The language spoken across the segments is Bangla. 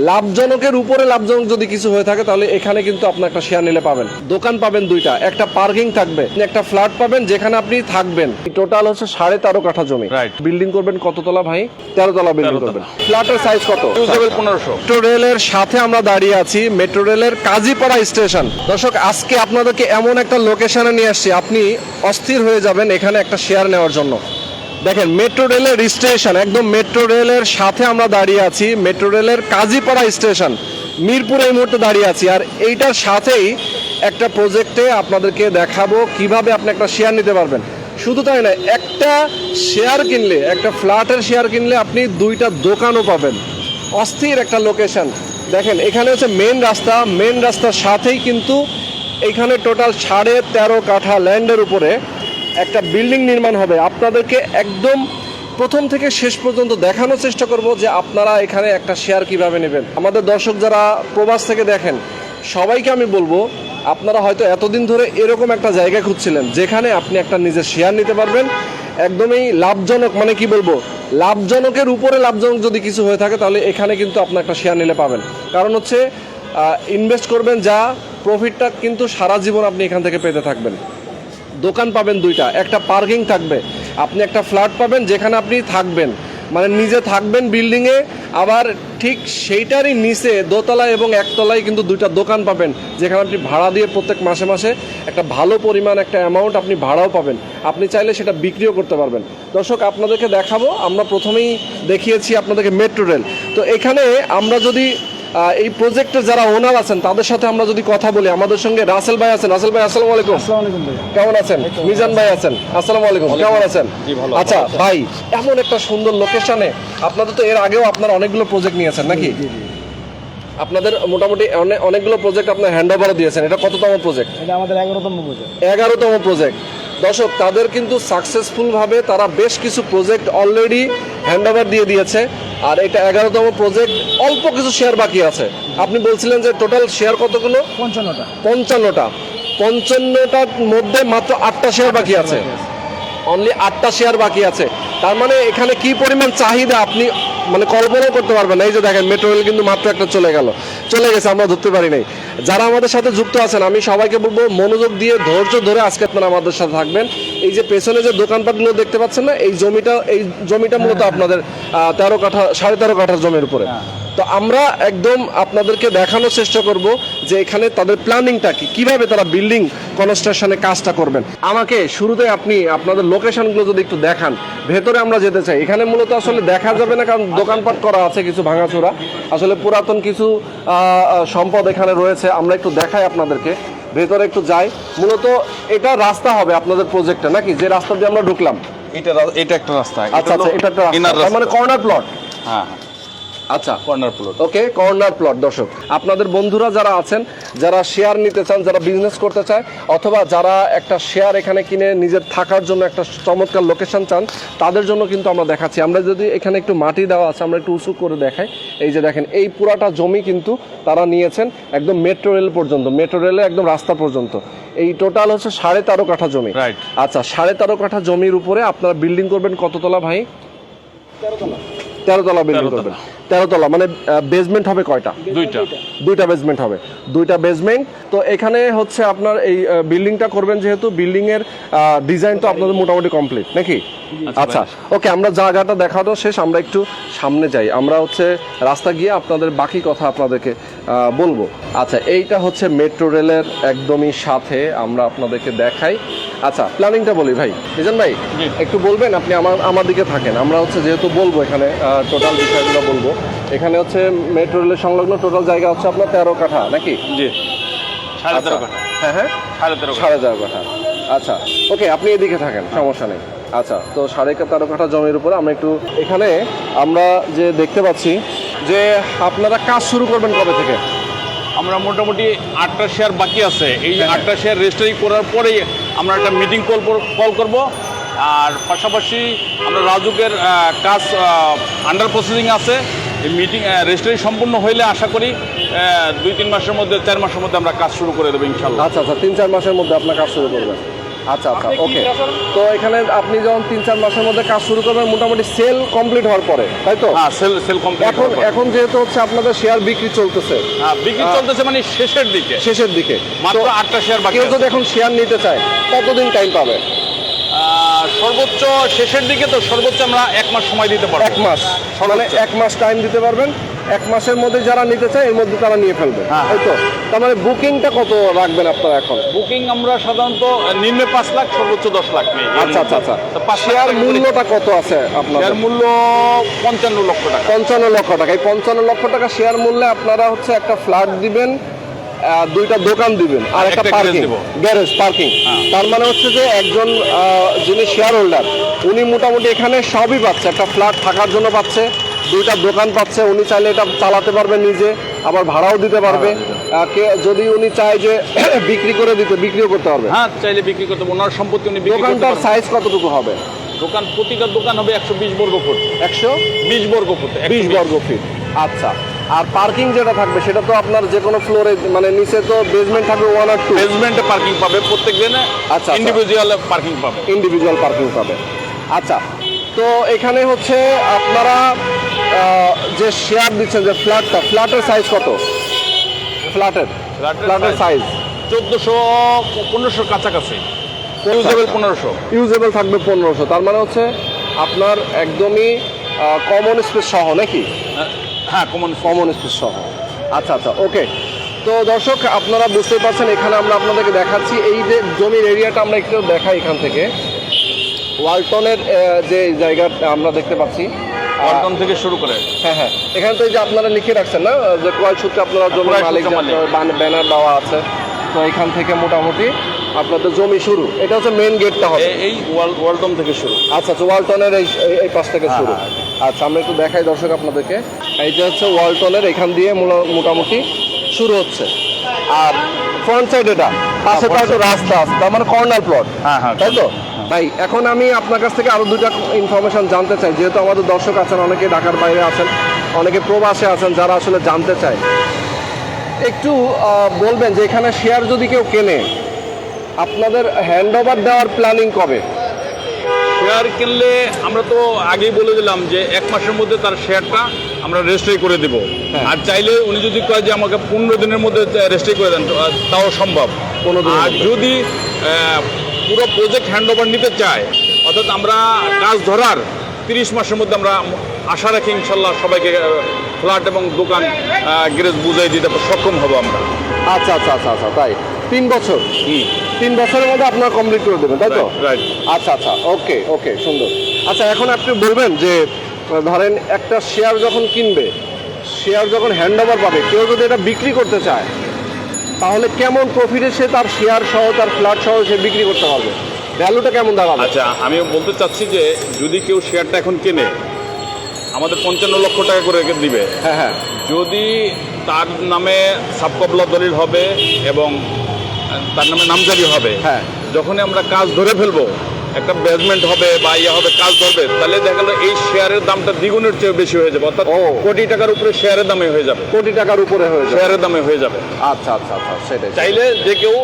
লাভজনকের উপরে লাভজনক যদি কিছু হয়ে থাকে তাহলে এখানে কিন্তু আপনি একটা শেয়ার নিলে পাবেন। দোকান পাবেন দুইটা একটা পার্কিং থাকবে একটা ফ্ল্যাট পাবেন যেখানে আপনি থাকবেন। টোটাল হচ্ছে সাড়ে তেরো কাঠা জমি। বিল্ডিং করবেন কততলা ভাই? তেরো তলা বিল্ডিং তলা। করবেন ফ্ল্যাটের সাইজ কত? পনেরোশো। মেট্রো রেলের সাথে আমরা দাঁড়িয়ে আছি মেট্রো রেলের কাজীপাড়া স্টেশন দর্শক আজকে আপনাদেরকে এমন একটা লোকেশনে নিয়ে আসছি আপনি অস্থির হয়ে যাবেন এখানে একটা শেয়ার নেওয়ার জন্য। দেখেন মেট্রো রেলের স্টেশন একদম মেট্রো রেলের সাথে আমরা দাঁড়িয়ে আছি। মেট্রো রেলের কাজীপাড়া স্টেশন মিরপুরে এই মুহূর্তে দাঁড়িয়ে আছি। আর এইটার সাথেই একটা প্রজেক্টে আপনাদেরকে দেখাবো কীভাবে আপনি একটা শেয়ার নিতে পারবেন। শুধু তাই না একটা শেয়ার কিনলে, একটা ফ্ল্যাটের শেয়ার কিনলে আপনি দুইটা দোকানও পাবেন। অস্থির একটা লোকেশন দেখেন, এখানে হচ্ছে মেন রাস্তা। মেন রাস্তার সাথেই কিন্তু এখানে টোটাল সাড়ে তেরো কাঠা ল্যান্ডের উপরে একটা বিল্ডিং নির্মাণ হবে। আপনাদেরকে একদম প্রথম থেকে শেষ পর্যন্ত দেখানোর চেষ্টা করব যে আপনারা এখানে একটা শেয়ার কীভাবে নেবেন। আমাদের দর্শক যারা প্রবাস থেকে দেখেন, সবাইকে আমি বলব, আপনারা হয়তো এতদিন ধরে এরকম একটা জায়গা খুঁজছিলেন যেখানে আপনি একটা নিজের শেয়ার নিতে পারবেন। একদমই লাভজনক মানে কি বলব, লাভজনকের উপরে লাভজনক যদি কিছু হয়ে থাকে, তাহলে এখানে কিন্তু আপনি একটা শেয়ার নিলে পাবেন। কারণ হচ্ছে ইনভেস্ট করবেন যা প্রফিটটা কিন্তু সারা জীবন আপনি এখান থেকে পেতে থাকবেন। দোকান পাবেন দুইটা। একটা পার্কিং থাকবে। আপনি একটা ফ্ল্যাট পাবেন যেখানে আপনি থাকবেন। মানে নিজে থাকবেন বিল্ডিংয়ে আবার ঠিক সেইটারই নিচে দোতলা এবং একতলায় কিন্তু দুইটা দোকান পাবেন, যেখানে আপনি ভাড়া দিয়ে প্রত্যেক মাসে মাসে একটা ভালো পরিমাণ একটা অ্যামাউন্ট আপনি ভাড়াও পাবেন। আপনি চাইলে সেটা বিক্রিও করতে পারবেন। দর্শক, আপনাদেরকে দেখাবো, আমরা প্রথমেই দেখিয়েছি আপনাদেরকে মেট্রো রেল তো এখানে আমরা যদি এই প্রজেক্টের যারা ওনার আছেন তাদের সাথে আমরা যদি কথা বলি আমাদের সঙ্গে রাসেল ভাই আছেন। রাসেল ভাই আসসালামু আলাইকুম। কেমন আছেন? মিজান ভাই আছেন। আসসালামু আলাইকুম। কেমন আছেন? আচ্ছা ভাই এমন একটা সুন্দর লোকেশনে আপনাদের তো এর আগেও আপনারা অনেকগুলো প্রজেক্ট নিয়েছেন নাকি? আপনাদের মোটামুটি অনেকগুলো প্রজেক্ট আপনার হ্যান্ড ওভারও দিয়েছেন। এটা কততম প্রজেক্ট এটা আমাদের এগারোতম প্রজেক্ট এগারোতম প্রজেক্ট দর্শক তাদের কিন্তু সাকসেসফুলভাবে তারা বেশ কিছু প্রজেক্ট অলরেডি হ্যান্ড ওভার দিয়ে দিয়েছে। আর এটা এগারোতম প্রজেক্ট অল্প কিছু শেয়ার বাকি আছে। আপনি বলছিলেন যে টোটাল শেয়ার কতগুলো? পঞ্চান্নটা। পঞ্চান্নটা। পঞ্চান্নটার মধ্যে মাত্র আটটা শেয়ার বাকি আছে। অনলি আটটা শেয়ার বাকি আছে। তার মানে এখানে কি পরিমাণ চাহিদা আপনি মানে কল্পনাও করতে পারবেন এই যে দেখেন মেট্রো রেল কিন্তু মাত্র একটা চলে গেল। চলে গেছে, আমরা ধরতে পারি নাই। যারা আমাদের সাথে যুক্ত আছেন, আমি সবাইকে বলব, মনোযোগ দিয়ে, ধৈর্য ধরে আজকে আপনারা আমাদের সাথে থাকবেন। এই যে পেছনে যে দোকানপাটগুলো দেখতে পাচ্ছেন না, এই জমিটা এই জমিটা মূলত আপনাদের তেরো কাঠা, সাড়ে তেরো কাঠার জমির উপরে। তো আমরা একদম আপনাদেরকে দেখানোর চেষ্টা করব যে এখানে তাদের প্ল্যানিংটা কি কীভাবে তারা বিল্ডিং কনস্ট্রাকশনে কাজটা করবেন। আমাকে শুরুতে আপনি আপনাদের লোকেশনগুলো যদি একটু দেখান ভেতরে আমরা যেতে চাই। এখানে মূলত আসলে দেখা যাবে না কারণ দোকানপাট করা আছে কিছু ভাঙাচোরা। আসলে পুরাতন কিছু সম্পদ এখানে রয়েছে আমরা একটু দেখাই আপনাদেরকে। ভেতরে একটু যাই। মূলত এটা রাস্তা হবে আপনাদের প্রজেক্টে নাকি? যে রাস্তা দিয়ে আমরা ঢুকলাম। এটা এটা একটা রাস্তা। আচ্ছা আচ্ছা এটা একটা রাস্তা। মানে কর্নার প্লট হ্যাঁ। আচ্ছা corner plot okay corner plot দর্শক আপনাদের বন্ধুরা যারা আছেন যারা শেয়ার নিতে চান যারা বিজনেস করতে চায় অথবা যারা একটা শেয়ার এখানে কিনে নিজের থাকার জন্য একটা চমৎকার লোকেশন চান তাদের জন্য কিন্তু আমরা দেখাচ্ছি। আমরা যদি এখানে একটু মাটি দেওয়া আছে আমরা একটু উঁচু করে দেখাই। এই যে দেখেন এই পুরাটা জমি কিন্তু তারা নিয়েছেন একদম মেট্রো রেল পর্যন্ত মেট্রো রেলে একদম রাস্তা পর্যন্ত। এই টোটাল হচ্ছে সাড়ে তেরো কাঠা জমি. আচ্ছা সাড়ে তেরো কাঠা জমির উপরে আপনারা বিল্ডিং করবেন কততলা ভাই? তেরো তলা বিল্ডিং করবেন। তেরো তলা মানে বেসমেন্ট হবে কয়টা? দুইটা। দুইটা বেসমেন্ট হবে। দুইটা বেসমেন্ট তো এখানে হচ্ছে আপনার এই বিল্ডিংটা করবেন যেহেতু বিল্ডিং এর ডিজাইন তো আপনাদের মোটামুটি কমপ্লিট নাকি? আচ্ছা ওকে আমরা জায়গাটা দেখাটা শেষ আমরা একটু সামনে যাই। আমরা হচ্ছে রাস্তা গিয়ে আপনাদের বাকি কথা আপনাদেরকে বলব। আচ্ছা এইটা হচ্ছে মেট্রো রেলের একদমই সাথে আমরা আপনাদেরকে দেখাই। আচ্ছা প্ল্যানিংটা বলি ভাই। বিজন ভাই একটু বলবেন আপনি আমার আমার দিকে থাকেন। আমরা হচ্ছে যেহেতু বলব এখানে টোটাল বিষয়গুলো বলব। এখানে হচ্ছে মেট্রো রেলের সংলগ্ন টোটাল জায়গা হচ্ছে আপনার তেরো কাঠা নাকি? জি। সাড়ে তেরো আচ্ছা। কাঠা। হ্যাঁ হ্যাঁ? সাড়ে তেরো সাড়ে তেরো কাঠা। আচ্ছা ওকে আপনি এদিকে থাকেন সমস্যা নেই। আচ্ছা তো সাড়ে তেরো কাঠা জমির উপরে আমরা একটু এখানে আমরা যে দেখতে পাচ্ছি যে আপনারা কাজ শুরু করবেন কবে থেকে? আমরা মোটামুটি আটটা শেয়ার বাকি আছে। এই আটটা শেয়ার রেজিস্ট্রি করার পরেই আমরা একটা মিটিং কল কল করব। আর পাশাপাশি আমরা রাজুকের কাজ আন্ডার প্রসেসিং আছে। এই মিটিং রেজিস্ট্রি সম্পূর্ণ হইলে আশা করি দুই তিন মাসের মধ্যে চার মাসের মধ্যে আমরা কাজ শুরু করে দেবো ইনশাল্লাহ। আচ্ছা আচ্ছা তিন চার মাসের মধ্যে আপনার কাজ শুরু করবেন। আচ্ছা আচ্ছা ওকে তো এখানে আপনি যখন তিন চার মাসের মধ্যে কাজ শুরু করবেন মোটামুটি সেল কমপ্লিট হওয়ার পরে তাই তো? হ্যাঁ সেল সেল কমপ্লিট এখন এখন যেহেতু হচ্ছে আপনাদের শেয়ার বিক্রি চলতেছে হ্যাঁ বিক্রি চলতেছে মানে শেষের দিকে। শেষের দিকে। মাত্র আটটা শেয়ার বাকি কেউ যদি এখন শেয়ার নিতে চায় কতদিন টাইম পাবে? সর্বোচ্চ শেষের দিকে তো সর্বোচ্চ আমরা এক মাস সময় দিতে পারব। এক মাস। মানে এক মাস টাইম দিতে পারবেন। এক মাসের মধ্যে যারা নিতে চায় এর মধ্যে তারা নিয়ে ফেলবে। হ্যাঁ। তাই তো। তার মানে বুকিংটা কত রাখবেন আপনারা এখন? বুকিং আমরা সাধারণত নিম্নে পাঁচ লাখ সর্বোচ্চ দশ লাখ নেই। আচ্ছা আচ্ছা আচ্ছা। শেয়ার মূল্যটা কত আছে আপনার শেয়ার মূল্য পঞ্চান্ন লক্ষ টাকা। পঞ্চান্ন লক্ষ টাকা। এই পঞ্চান্ন লক্ষ টাকা শেয়ার মূল্যে আপনারা হচ্ছে একটা ফ্ল্যাট দিবেন দুইটা দোকান দিবেন আর একটা পার্কিং গ্যারেজ পার্কিং। তার মানে হচ্ছে যে একজন যিনি শেয়ার হোল্ডার উনি মোটামুটি এখানে সবই পাচ্ছে। একটা ফ্ল্যাট থাকার জন্য পাচ্ছে। দুইটা দোকান পাচ্ছে উনি চাইলে এটা চালাতে পারবে নিজে আবার ভাড়াও দিতে পারবে। কে- যদি উনি চায় যে বিক্রি করে দিতে বিক্রিও করতে পারবে। হ্যাঁ চাইলে বিক্রি করতে পারব। ওনার সম্পত্তি উনি দোকানটার সাইজ কতটুকু হবে? দোকান প্রতিটা দোকান হবে একশো বিশ বর্গ ফুট। একশো? বিশ বর্গ ফুট বিশ। বর্গ ফিট। আচ্ছা আর পার্কিং যেটা থাকবে সেটা তো আপনার যে কোনো ফ্লোরে মানে নিচে তো বেসমেন্ট থাকবে ওয়ান আর টু বেসমেন্টে পার্কিং পাবে প্রত্যেক দিনে আচ্ছা। ইন্ডিভিজুয়াল পার্কিং পাবে। ইন্ডিভিজুয়াল পার্কিং পাবে। আচ্ছা তো এখানে হচ্ছে আপনারা যে শেয়ার দিচ্ছেন যে ফ্ল্যাটটা ফ্ল্যাটের সাইজ কত? ফ্ল্যাটের ফ্ল্যাটের সাইজ চোদ্দশো পনেরোশোর কাছাকাছি। ইউজেবল পনেরোশো। ইউজেবল থাকবে পনেরোশো। তার মানে হচ্ছে আপনার একদমই কমন স্পেস সহ নাকি? হ্যাঁ কমন কমন স্পেস সহ। আচ্ছা আচ্ছা ওকে তো দর্শক আপনারা বুঝতে পারছেন এখানে আমরা আপনাদেরকে দেখাচ্ছি এই যে জমির এরিয়াটা আমরা একটু দেখাই এখান থেকে। ওয়ালটনের যে জায়গা আমরা দেখতে পাচ্ছি আহ, থেকে শুরু করে। হ্যাঁ হ্যাঁ। এখানে এই যে আপনারা লিখে রাখছেন না যে ক্রয় সূত্রে আপনারা জমির মালিক সূত্রে ব্যানার দেওয়া আছে। তো এখান থেকে মোটামুটি আপনাদের জমি শুরু। এটা হচ্ছে মেন গেটটা হবে। এই ওয়াল- ওয়ালটন থেকে শুরু। আচ্ছা আচ্ছা ওয়ালটনের এই এই- এই পাশ থেকে হ্যাঁ, শুরু। হ্যাঁ, আচ্ছা আমরা একটু দেখাই দর্শক আপনাদেরকে। এইটা হচ্ছে ওয়ালটনের এখান দিয়ে মোটামুটি শুরু হচ্ছে। আর ফ্রন্ট সাইড এটা। পাশে তো একটা রাস্তা আছে তার মানে কর্নার প্লট হ্যাঁ, হ্যাঁ, তাই তো? ভাই এখন আমি আপনার কাছ থেকে আরও দুটা ইনফরমেশন জানতে চাই। যেহেতু আমাদের দর্শক আছেন অনেকে ঢাকার বাইরে আছেন অনেকে প্রবাসে আছেন যারা আসলে জানতে চায়। একটু বলবেন যে এখানে শেয়ার যদি কেউ কেনে আপনাদের হ্যান্ড ওভার দেওয়ার প্ল্যানিং কবে? শেয়ার কিনলে আমরা তো আগেই বলে দিলাম যে এক মাসের মধ্যে তার শেয়ারটা আমরা রেজিস্ট্রি করে দেব। হ্যাঁ। আর চাইলে উনি যদি কয় যে আমাকে পনেরো দিনের মধ্যে রেজিস্ট্রি করে দেন তাও সম্ভব। 15 আর যদি পুরো প্রজেক্ট হ্যান্ড ওভার নিতে চায় অর্থাৎ আমরা কাজ ধরার তিরিশ মাসের মধ্যে আমরা আশা রাখি ইনশাল্লাহ সবাইকে ফ্ল্যাট এবং দোকান গ্যারেজ বুঝাই দিতে সক্ষম হব আমরা। আচ্ছা আচ্ছা আচ্ছা আচ্ছা তাই। তিন বছর? তিন বছরের মধ্যে আপনারা কমপ্লিট করে দেবেন তাই তো. আচ্ছা আচ্ছা ওকে ওকে সুন্দর। আচ্ছা এখন আপনি বলবেন যে ধরেন একটা শেয়ার যখন কিনবে শেয়ার যখন হ্যান্ড ওভার পাবে কেউ যদি এটা বিক্রি করতে চায় তাহলে কেমন প্রফিটে সে তার শেয়ার সহ তার ফ্ল্যাট সহ সে বিক্রি করতে পারবে? ভ্যালুটা কেমন দাঁড়াবে? আচ্ছা আমি বলতে চাচ্ছি যে যদি কেউ শেয়ারটা এখন কেনে আমাদের পঞ্চান্ন লক্ষ টাকা করে দিবে। হ্যাঁ হ্যাঁ। যদি তার নামে সাবকবলা দলিল হবে এবং তার নামে নামজারি হবে হ্যাঁ। যখনই আমরা কাজ ধরে ফেলব একটা বেজমেন্ট হবে বা ইয়ে হবে কাজ ধরবে তাহলে দেখা গেলো এই শেয়ারের দামটা দ্বিগুণের চেয়ে বেশি হয়ে যাবে। অর্থাৎ। কোটি টাকার উপরে শেয়ারের দামে হয়ে যাবে। কোটি টাকার উপরে হয়ে শেয়ারের দামে হয়ে যাবে। আচ্ছা আচ্ছা আচ্ছা সেটাই চাইলে যে কেউ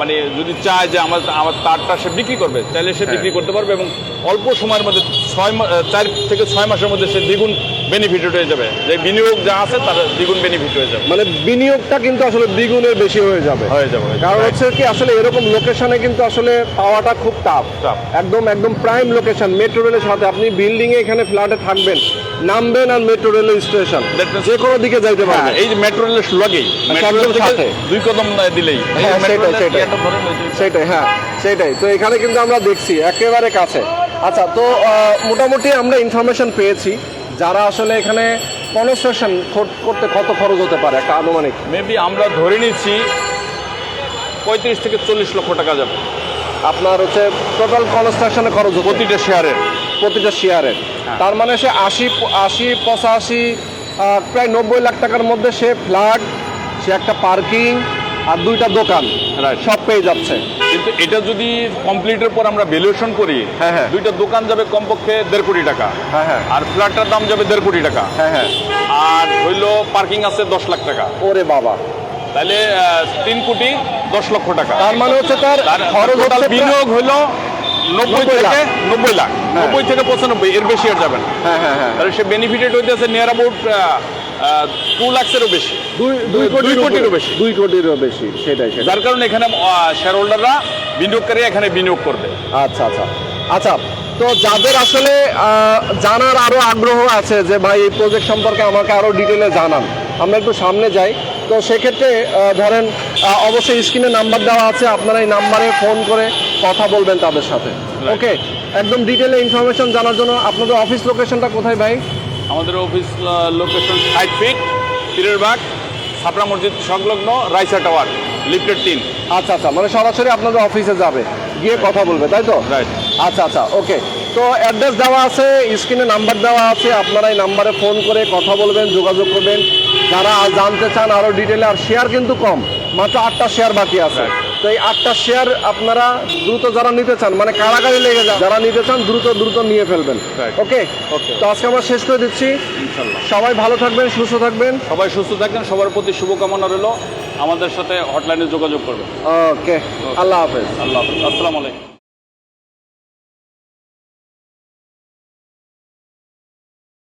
মানে যদি চায় যে আমার আমার তারটা সে বিক্রি করবে চাইলে সে বিক্রি করতে পারবে এবং অল্প সময়ের মধ্যে ছয় চার থেকে ছয় মাসের মধ্যে সে দ্বিগুণ বেনিফিটেড হয়ে যাবে। যে বিনিয়োগ যা আছে তার দ্বিগুণ বেনিফিট হয়ে যাবে। মানে বিনিয়োগটা কিন্তু আসলে দ্বিগুণের বেশি হয়ে যাবে। হয়ে যাবে কারণ হচ্ছে কি আসলে এরকম লোকেশনে কিন্তু আসলে পাওয়াটা খুব টাফ একদম একদম প্রাইম লোকেশন মেট্রো রেলের সাথে। আপনি বিল্ডিং এ এখানে ফ্ল্যাটে থাকবেন নামবেন আর মেট্রো রেল স্টেশন যে কোনো দিকে যাইতে হ্যাঁ, পারবেন। এই যে মেট্রো রেলের লগেই। দুই কদম দিলেই। হ্যাঁ, সেটাই, হ্যাঁ সেটাই। তো এখানে কিন্তু আমরা দেখছি একেবারে কাছে। আচ্ছা তো মোটামুটি আমরা ইনফরমেশন পেয়েছি। যারা আসলে এখানে কনস্ট্রাকশন করতে কত খরচ হতে পারে একটা আনুমানিক? মেবি আমরা ধরে নিচ্ছি পঁয়ত্রিশ থেকে চল্লিশ লক্ষ টাকা যাবে। আপনার হচ্ছে টোটাল কনস্ট্রাকশনে খরচ প্রতিটা শেয়ারের। প্রতিটা শেয়ারের। হ্যাঁ। তার মানে সে আশি আশি পঁচাশি প্রায় নব্বই লাখ টাকার মধ্যে সে ফ্ল্যাট সে একটা পার্কিং আর দুইটা দোকান সব পেয়ে যাচ্ছে। কিন্তু এটা যদি কমপ্লিটের পর আমরা ভ্যালুয়েশন করি হ্যাঁ, হ্যাঁ। দুইটা দোকান যাবে কমপক্ষে দেড় কোটি টাকা। হ্যাঁ হ্যাঁ। আর ফ্ল্যাটটার দাম যাবে দেড় কোটি টাকা। হ্যাঁ হ্যাঁ। আর হইল পার্কিং আছে দশ লাখ টাকা। ওরে বাবা। তাহলে তিন কোটি দশ লক্ষ টাকা। তার মানে হচ্ছে তার খরচ বিনিয়োগ হলো নব্বই 90 থেকে নব্বই লাখ। হ্যাঁ। নব্বই থেকে পঁচানব্বই এর বেশি আর যাবে না। হ্যাঁ হ্যাঁ হ্যাঁ। তাহলে সে বেনিফিটেড হইতেছে নিয়ার অ্যাবাউট টু লাখসেরও বেশি। দুই দুই কোটির দুই কোটিরও বেশি। দুই কোটিরও বেশি সেটাই সেটাই। যার কারণে এখানে শেয়ার হোল্ডাররা বিনিয়োগকারী এখানে বিনিয়োগ করবে। আচ্ছা আচ্ছা। আচ্ছা তো যাদের আসলে জানার আরও আগ্রহ আছে যে ভাই এই প্রজেক্ট সম্পর্কে আমাকে আরও ডিটেলে জানান। আমরা একটু সামনে যাই। তো সেক্ষেত্রে ধরেন অবশ্যই স্ক্রিনে নাম্বার দেওয়া আছে আপনারা এই নাম্বারে ফোন করে কথা বলবেন তাদের সাথে। ওকে একদম ডিটেলে ইনফরমেশন জানার জন্য আপনাদের অফিস লোকেশনটা কোথায় ভাই? আমাদের অফিস লোকেশন ষাট ফিট পীরেরবাগ ছাপড়া মসজিদ সংলগ্ন রাইসা টাওয়ার লিফটেড তিন। আচ্ছা আচ্ছা মানে সরাসরি আপনাদের অফিসে যাবে গিয়ে কথা বলবে তাই তো? রাইট আচ্ছা আচ্ছা ওকে তো অ্যাড্রেস দেওয়া আছে স্ক্রিনে নাম্বার দেওয়া আছে আপনারা এই নাম্বারে ফোন করে কথা বলবেন যোগাযোগ করবেন। যারা জানতে চান আরও ডিটেলে আর শেয়ার কিন্তু কম মাত্র আটটা শেয়ার বাকি আছে। তো এই আটটা শেয়ার আপনারা দ্রুত যারা নিতে চান মানে কারাগারে লেগে যান যারা নিতে চান দ্রুত দ্রুত নিয়ে ফেলবেন। ওকে ওকে. তো আজকে আমরা শেষ করে দিচ্ছি। সবাই ভালো থাকবেন সুস্থ থাকবেন। সবাই সুস্থ থাকবেন সবার প্রতি শুভকামনা রইল। আমাদের সাথে হটলাইনে যোগাযোগ করবেন। ওকে আল্লাহ হাফেজ। আল্লাহ হাফেজ। আসসালামু আলাইকুম।